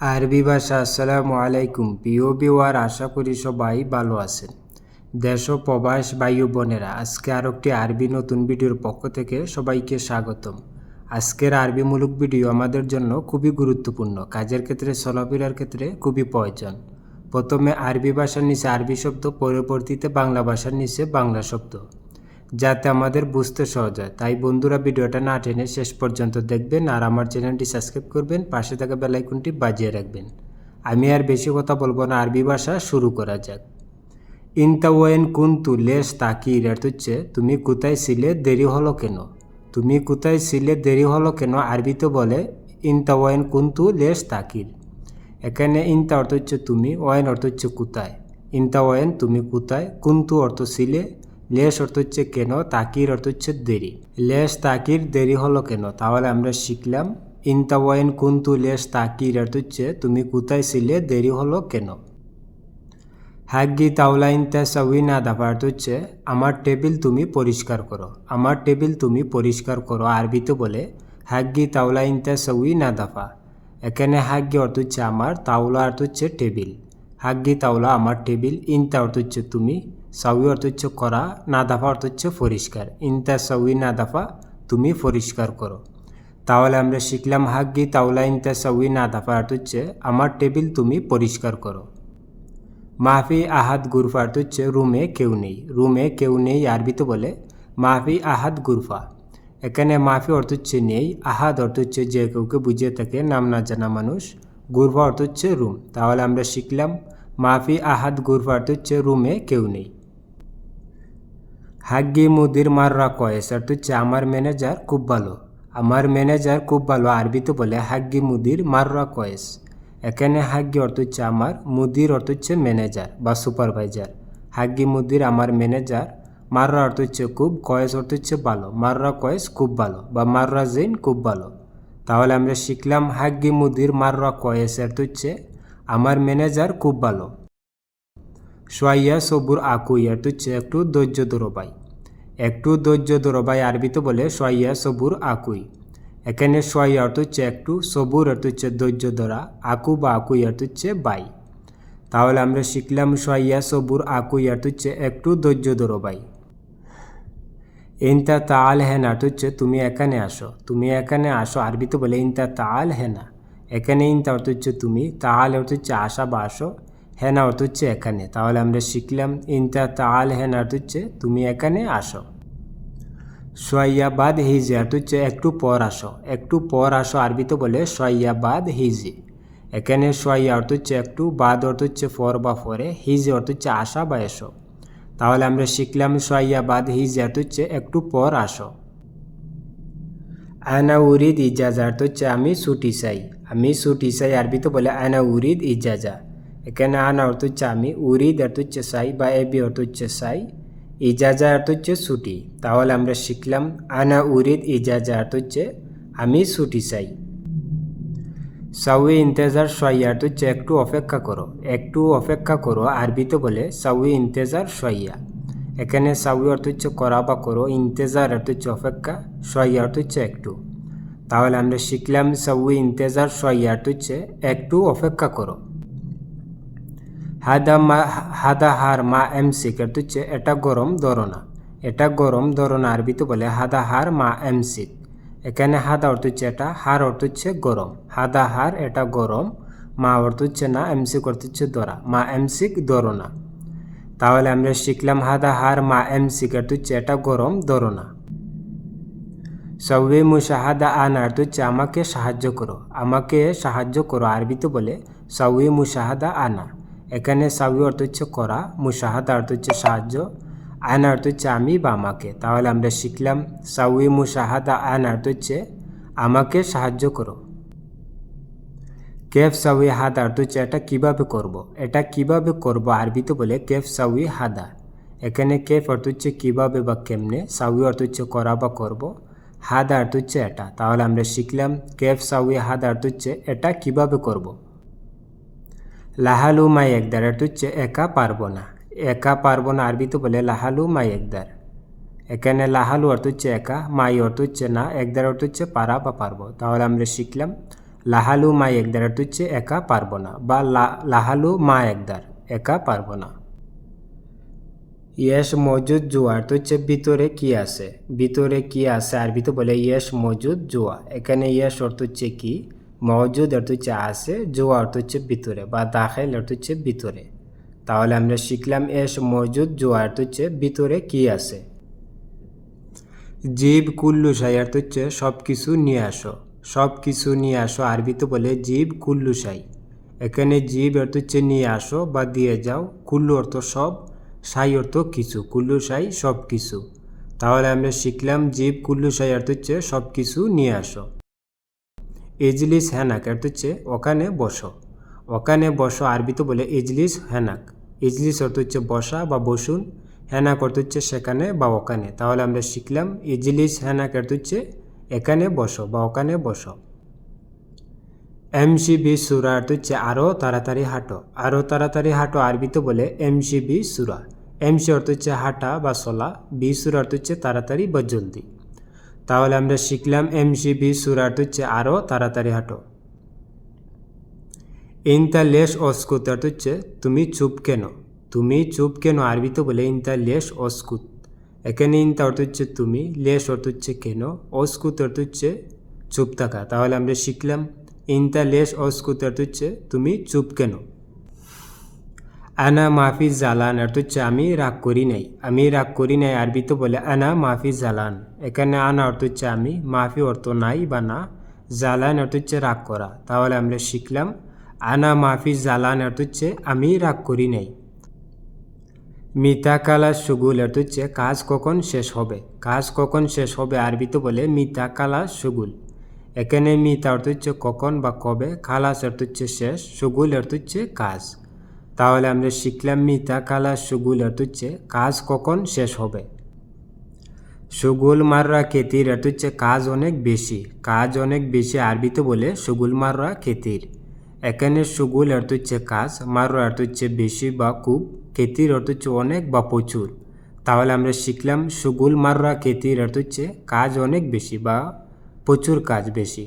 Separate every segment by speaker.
Speaker 1: আরবি ভাষা, আসসালামু আলাইকুম। প্রিয় বিওয়ার আশা করি সবাই ভালো আছেন। দেশ ও প্রবাস বায়ু বোনেরা, আজকে আর একটি আরবি নতুন ভিডিওর পক্ষ থেকে সবাইকে স্বাগতম। আজকের আরবিমূলক ভিডিও আমাদের জন্য খুবই গুরুত্বপূর্ণ। কাজের ক্ষেত্রে, চলাফেরার ক্ষেত্রে খুবই প্রয়োজন। প্রথমে আরবি ভাষার নিচে আরবি শব্দ, পরবর্তীতে বাংলা ভাষার নিচে বাংলা শব্দ। যাতে আমাদের বুঝতে সহজ হয়। তাই বন্ধুরা, ভিডিওটা না টেনে শেষ পর্যন্ত দেখবেন আর আমার চ্যানেলটি সাবস্ক্রাইব করবেন, পাশে থাকা বেলাইকনটি বাজিয়ে রাখবেন। আমি আর বেশি কথা বলব না, আরবি ভাষা শুরু করা যাক। ইনতা ইনতাওয়েন কুন্তু লেস তাকির এর হচ্ছে, তুমি কোথায় ছিলে, দেরি হলো কেন? তুমি কোথায় ছিলে, দেরি হলো কেন? আরবিতে বলে ইনতা ইনতাওয়েন কুন্তু লেস তাকির। এখানে ইনতা অর্থ হচ্ছে তুমি ওয়েন অর্থ হচ্ছে কোথায়। ইনতা ওয়েন তুমি কোথায়? কুন্তু অর্থ ছিলে লেশ অর্থ হচ্ছে কেন, তাকির অর্থ হচ্ছে দেরি। লেশ, তাকির, দেরি হলো কেন? তাহলে আমরা শিখলাম ইনতা ওয়েন কুন্তু লেশ, তাকির অর্থ হচ্ছে তুমি কোথায় ছিলে, দেরি হলো কেন? হাগ্গি তাওলা ইনতা সাউইনা দাফা অর্থ হচ্ছে আমার টেবিল তুমি পরিষ্কার করো। আমার টেবিল তুমি পরিষ্কার করো, আরবিতে বলে হাগ্গি তাওলা ইনতা সাউইনা দাফা এখানে হাগ্গি অর্থ হচ্ছে আমার, তাওলা অর্থ হচ্ছে টেবিল। হাগ্গি তাওলা আমার টেবিল, ইনতা অর্থ হচ্ছে তুমি, সাউই অর্থ হচ্ছে করা না দাফা অর্থ হচ্ছে পরিষ্কার, ইনতা সাউই না দাফা তুমি পরিষ্কার করো। তাহলে আমরা শিখলাম হাগ্গি তাওলা, ইনতা সাউই না দাফা অর্থ হচ্ছে আমার টেবিল তুমি পরিষ্কার করো। মাহফি আহাদ গুরফা অর্থ হচ্ছে রুমে কেউ নেই, রুমে কেউ নেই, আরবিতে বলে মাহফি আহাদ গুরফা। এখানে মাফি অর্থ হচ্ছে নেই, আহাদ অর্থ হচ্ছে যে কেউকে বুঝিয়ে থাকে, নাম না জানা মানুষ। গুরফা অর্থ হচ্ছে রুম। তাহলে আমরা শিখলাম, মাফি আহাদ গুরফা অর্থ হচ্ছে রুমে কেউ নেই। হাগ্গি মুদির মাররা কয়েস অর্থ হচ্ছে আমার ম্যানেজার খুব ভালো। আমার ম্যানেজার খুব ভালো আরবিতে বলে, হাগ্গি মুদির মাররা কয়েস এখানে হাগ্গি অর্থ হচ্ছে আমার, মুদির অর্থ হচ্ছে ম্যানেজার বা সুপারভাইজার। হাগ্গি মুদির আমার ম্যানেজার, মাররা অর্থ হচ্ছে খুব, কয়েস অর্থ হচ্ছে ভালো। মাররা কয়েস খুব ভালো বা মাররা জৈন খুব ভালো। তাহলে আমরা শিখলাম হাগ্গি মুদির মাররা কয়েস অর্থ হচ্ছে আমার ম্যানেজার খুব ভালো। সোয়াইয়া সবুর আকুই অর্থ হচ্ছে একটু ধৈর্য দরবাই একটু ধৈর্য দরবাই আরবিতে বলে সোয়াইয়া সবুর আকুই। এখানে সোয়াইয়া অর্থ হচ্ছে একটু সবুর অর্থ হচ্ছে ধৈর্য ধরা, আকু বা আকুই অর্থ হচ্ছে বাই তাহলে আমরা শিখলাম সোয়াইয়া সবুর আকুই অর্থ হচ্ছে একটু ধৈর্য দরবাই ইনতা তাল হেনা হচ্ছে তুমি এখানে আসো তুমি এখানে আসো আরবিতে বলে ইনতা তাল হেনা এখানে ইনতা অর্থ হচ্ছে তুমি তাল অর্থ হচ্ছে আসা বা আসো হেনা অর্থ হচ্ছে এখানে তাহলে আমরা শিখলাম ইনতা তাল হেনা অর্থ হচ্ছে তুমি এখানে আসো সোয়াইয়াবাদ হিজি অর্থ হচ্ছে একটু পর আসো একটু পর আসো আরবিতে বলে সোয়াইয়াবাদ হিজি এখানে সোয়াইয়া অর্থ হচ্ছে একটু বাদ অর্থ হচ্ছে ফর বা ফরে হিজি অর্থ হচ্ছে আসা বা এসো তাহলে আমরা শিখলাম সোয়াইয়াবাদ হিজি অর্থ হচ্ছে একটু পর আসো। আনা উরিদ ইজাজা অর্থ হচ্ছে আমি ছুটি চাই। আমি ছুটি চাই আরবিতে বলে আনা উরিদ ইজাজা। এখানে আনা অর্থ হচ্ছে আমি, উরিদ অর্থ হচ্ছে সাই বা এবি অর্থ হচ্ছে সাই ইজাজা অর্থ হচ্ছে ছুটি। তাহলে আমরা শিখলাম আনা উরিদ ইজাজা অর্থ হচ্ছে আমি ছুটি চাই। সাউই ইন্তেজার অর্থ হচ্ছে একটু অপেক্ষা করো। একটু অপেক্ষা করো আরবিতে বলে সাউই ইন্তেজার সইয়া এখানে সাউই অর্থ হচ্ছে করা বা করো, ইন্তেজার অর্থ হচ্ছে অপেক্ষা সইয়া অর্থ হচ্ছে একটু। তাহলে আমরা শিখলাম সাউই ইন্তেজার সইয়া অর্থ হচ্ছে একটু অপেক্ষা করো। হাদা মা, হাদা হার মা এম সিক অর্থ হচ্ছে এটা গরম ধরনা। এটা গরম ধরো ধরনা আরবিতে বলে হাদা হার মা এম সিক। এখানে হাদা অর্থ হচ্ছে এটা হার অর্থ হচ্ছে গরম। হাদা হার এটা গরম, মা অর্থ হচ্ছে না, এমসিক অর্থ হচ্ছে দরা। মা এমসিক ধরনা তাহলে আমরা শিখলাম হাদা হার মা এমসিক অর্থ হচ্ছে এটা গরম ধরনা সৌবে মুশাহাদা আন অর্থ হচ্ছে আমাকে সাহায্য করো। আমাকে সাহায্য করো, আরবিতে বলে সৌয়ে মুশাহাদা আনা। এখানে সাউই অর্থ হচ্ছে করা, মুশাহাদা অর্থ হচ্ছে সাহায্য। আয়না অর্থ হচ্ছে আমি বা আমাকে তাহলে আমরা শিখলাম সাউই মুশাহাদা আয়না অর্থ হচ্ছে আমাকে সাহায্য করো কেফ সাউই হাদা অর্থ হচ্ছে এটা কীভাবে করব। এটা কীভাবে করব আরবিতে বলে কেফ সাউই হাদা এখানে কেফ অর্থ হচ্ছে কীভাবে বা কেমনে সাউই অর্থ হচ্ছে করা বা করব। হাদা অর্থ হচ্ছে এটা তাহলে আমরা শিখলাম, কেফ সাউই হাদা অর্থ হচ্ছে এটা কীভাবে করব। লাহালু মাই একদার অর্থ হচ্ছে একা পারব না একা পারব না আরবিতে বলে লাহালু মাই একদার এখানে লাহালু অর্থ হচ্ছে একা মাই অর্থ হচ্ছে না একদার অর্থ হচ্ছে পারা বা পারব তাহলে আমরা শিখলাম লাহালু মা একদার অর্থ হচ্ছে একা পারব না বা লাহালু মা একদার একা পারব না ইয়েস মজুদ জুয়া অর্থ হচ্ছে ভিতরে কি আছে ভিতরে কি আছে আরবিতে বলে ইয়েস মজুদ জুয়া এখানে ইয়েস অর্থ হচ্ছে কি মজুদ অর্থ হচ্ছে আছে জুয়া অর্থ হচ্ছে ভিতরে বা দাখেল অর্থ হচ্ছে ভিতরে তাহলে আমরা শিখলাম এস মজুদ জুয়া অর্থ হচ্ছে ভিতরে কি আছে। জীব, কুল্লু, সাই অর্থ হচ্ছে সব কিছু নিয়ে আসো। সব কিছু নিয়ে আসো আরবিতে বলে জীব, কুল্লু, সাই। এখানে জীব অর্থ হচ্ছে নিয়ে আসো বা দিয়ে যাও। কুল্লু অর্থ সব, সাই অর্থ কিছু, কুল্লু, সাই সব কিছু তাহলে আমরা শিখলাম জীব, কুল্লু, সাই অর্থ হচ্ছে সব কিছু নিয়ে আসো। এজলিস হ্যানাক অর্থ হচ্ছে ওখানে বসো। ওখানে বসো আরবিতে বলে এজলিস হ্যানাক এজলিস অর্থ হচ্ছে বসা বা বসুন হ্যানাক অর্থ হচ্ছে সেখানে বা ওখানে। তাহলে আমরা শিখলাম ইজলিস হ্যানাক অর্থ হচ্ছে এখানে বসো বা ওখানে বসো। এমসিবি সুরা অর্থ হচ্ছে আরও তাড়াতাড়ি হাঁটো। আরও তাড়াতাড়ি হাঁটো আরবিতে বলে এমসিবি সুরা। এমসি অর্থ হচ্ছে হাঁটা বা চলা, বি সুরা অর্থ হচ্ছে তাড়াতাড়ি বা জলদি। তাহলে আমরা শিখলাম এমসিবি সুরা অর্থ হচ্ছে আরও তাড়াতাড়ি হাঁটো। ইনতা লেশ অস্কুত অর্থ হচ্ছে তুমি চুপ কেন তুমি চুপ কেন আরবিতে বলে ইনতা লেশ অস্কুত এখানে ইনতা অর্থ হচ্ছে তুমি লেশ অর্থ হচ্ছে কেন অস্কুত অর্থ হচ্ছে চুপ থাকা তাহলে আমরা শিখলাম ইনতা লেশ অস্কুত অর্থ হচ্ছে তুমি চুপ কেন আনা মাফি জালান অর্থ হচ্ছে আমি রাগ করি নাই আমি রাগ করি নাই আরবিতে বলে আনা মাফি জালান এখানে আনা অর্থ হচ্ছে আমি মাফি অর্থ নাই বা না জালান অর্থ হচ্ছে রাগ করা তাহলে আমরা শিখলাম আনা মাফি জালান অর্থ হচ্ছে আমি রাগ করি নাই। মিতা কালা সুগুল অর্থ হচ্ছে কাজ কখন শেষ হবে? কাজ কখন শেষ হবে আরবিতে বলে মিতা কালা সুগুল। এখানে মিতা অর্থ হচ্ছে কখন বা কবে? খালাস অর্থ হচ্ছে শেষ। সুগুল অর্থ হচ্ছে কাজ। তাহলে আমরা শিখলাম মিতা কালা সুগুল অর্থ হচ্ছে কাজ কখন শেষ হবে? সুগুল মাররা খেতির অর্থ হচ্ছে কাজ অনেক বেশি। কাজ অনেক বেশি আরবিতে বলে, সুগুল মাররা খেতির। এখানে সুগুল অর্থ হচ্ছে কাজ, মাররা অর্থ হচ্ছে বেশি বা খুব খেতির অর্থ হচ্ছে অনেক বা প্রচুর। তাহলে আমরা শিখলাম সুগুল, মাররা খেতির অর্থ হচ্ছে কাজ অনেক বেশি বা প্রচুর কাজ বেশি।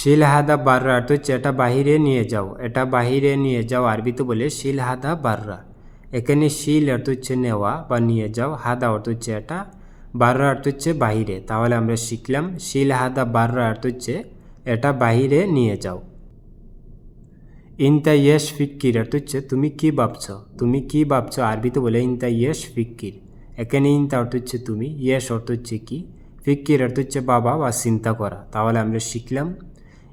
Speaker 1: শিলহাদা, বাররা অর্থ হচ্ছে এটা বাহিরে নিয়ে যাও, এটা বাহিরে নিয়ে যাও আরবিতে বলে শিলহাদা, বাররা। এখানে শিল অর্থ হচ্ছে নেওয়া বা নিয়ে যাও, হাদা অর্থ হচ্ছে এটা বাররা অর্থ হচ্ছে বাহিরে। তাহলে আমরা শিখলাম শিলহাদা, বাররা অর্থ হচ্ছে এটা বাহিরে নিয়ে যাও। ইনতা ইয়েস ফিক্কির অর্থ হচ্ছে, তুমি কি ভাবছ? তুমি কি ভাবছ? আরবিতে বলে ইনতা ইয়েস ফিক্কির এখানে ইনতা অর্থ হচ্ছে, তুমি ইয়েস অর্থ হচ্ছে, কি ফিক্কির অর্থ হচ্ছে, বাবা বা চিন্তা করা তাহলে আমরা শিখলাম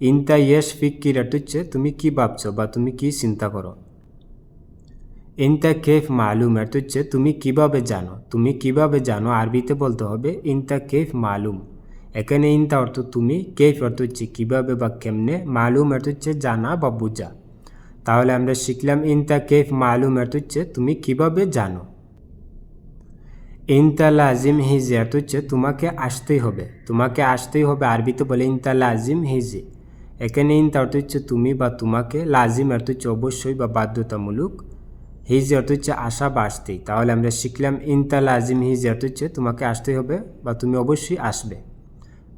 Speaker 1: ইনতা ইয়েস ফিক্কির অর্থ হচ্ছে, তুমি কি ভাবছ বা তুমি কি চিন্তা করো ইনতা কেফ মালুম অর্থ হচ্ছে, তুমি কীভাবে জানো? তুমি কীভাবে জানো? আরবিতে বলতে হবে ইনতা কেফ মালুম এখানে ইনতা অর্থ, তুমি কেফ অর্থ হচ্ছে, কীভাবে বা কেমনে মালুম অর্থ হচ্ছে, জানা বা বোঝা তাহলে আমরা শিখলাম ইনতা কেফ মালুম অর্থ হচ্ছে, তুমি কীভাবে জানো? ইনতা লাজিম হিজে অর্থ হচ্ছে, তোমাকে আসতেই হবে। তোমাকে আসতেই হবে, আরবিতে বলে ইনতা লাজিম হিজে। এখানে ইনতা অর্থ হচ্ছে তুমি বা তোমাকে, লাজিম অর্থ হচ্ছে অবশ্যই বা বাধ্যতামূলক। হিজ অর্থ হচ্ছে আসা বা আসতেই। তাহলে আমরা শিখলাম ইনতা লাজিম হিজ অর্থ হচ্ছে, তোমাকে আসতেই হবে বা তুমি অবশ্যই আসবে।